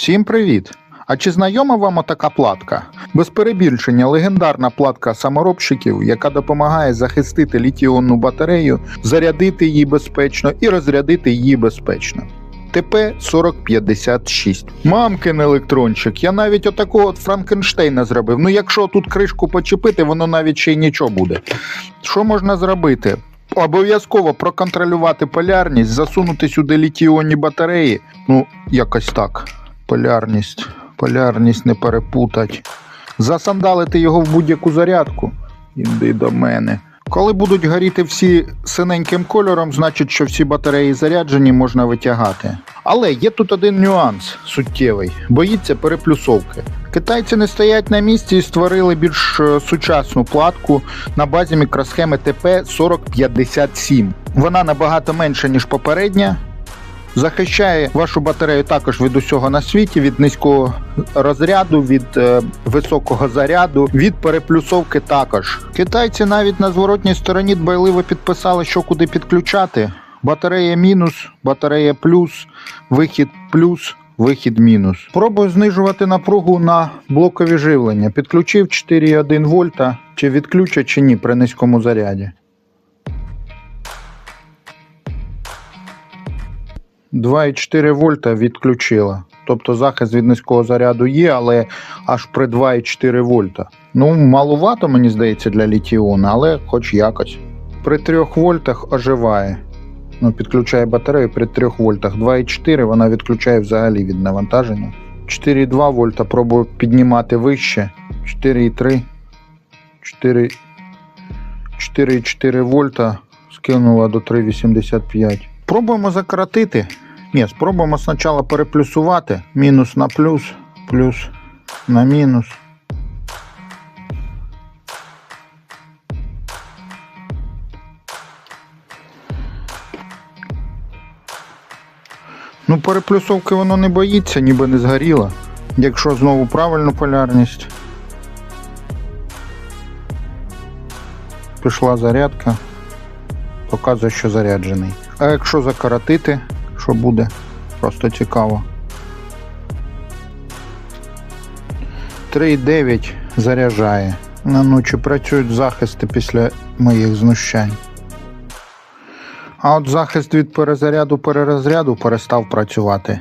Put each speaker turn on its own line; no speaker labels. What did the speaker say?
Всім привіт! А чи знайома вам отака платка? Без перебільшення легендарна платка саморобщиків, яка допомагає захистити літіонну батарею, зарядити її безпечно і розрядити її безпечно. ТП-4056. Мамкин електрончик. Я навіть отакого от Франкенштейна зробив. Ну, якщо тут кришку почепити, воно навіть ще й нічого буде. Що можна зробити? Обов'язково проконтролювати полярність, засунути сюди літіонні батареї. Ну, якось так. Полярність. Полярність не перепутать. Засандалити його в будь-яку зарядку. Іди до мене. Коли будуть горіти всі синеньким кольором, значить, що всі батареї заряджені, можна витягати. Але є тут один нюанс суттєвий: боїться переплюсовки. Китайці не стоять на місці і створили більш е, сучасну платку на базі мікросхеми ТП-4057. Вона набагато менша, ніж попередня, захищає вашу батарею також від усього на світі, від низького розряду, від е, високого заряду, від переплюсовки також. Китайці навіть на зворотній стороні дбайливо підписали, що куди підключати. Батарея мінус, батарея плюс, вихід плюс. Вихід мінус. Пробую знижувати напругу на блокові живлення. Підключив 4,1 вольта. Чи відключать, чи ні при низькому заряді. 2,4 вольта відключила. Тобто захист від низького заряду є, але аж при 2,4 вольта. Ну, малувато, мені здається, для літіона, але хоч якось. При 3 вольтах оживає. Ну, підключає батарею при 3 вольтах. 2,4 вона відключає взагалі від навантаження. 4,2 вольта пробую піднімати вище. 4,3. 4, 4,4 вольта скинула до 3,85. Пробуємо закоротити. Ні, спробуємо спочатку переплюсувати. Мінус на плюс, плюс на мінус. Ну, переплюсовки воно не боїться, ніби не згоріло. Якщо знову правильну полярність. Пішла зарядка. Показує, що заряджений. А якщо закоротити, що буде? Просто цікаво. 3,9 заряджає. На ночі працюють захисти після моїх знущань. А от захист від перезаряду перерозряду перестав працювати.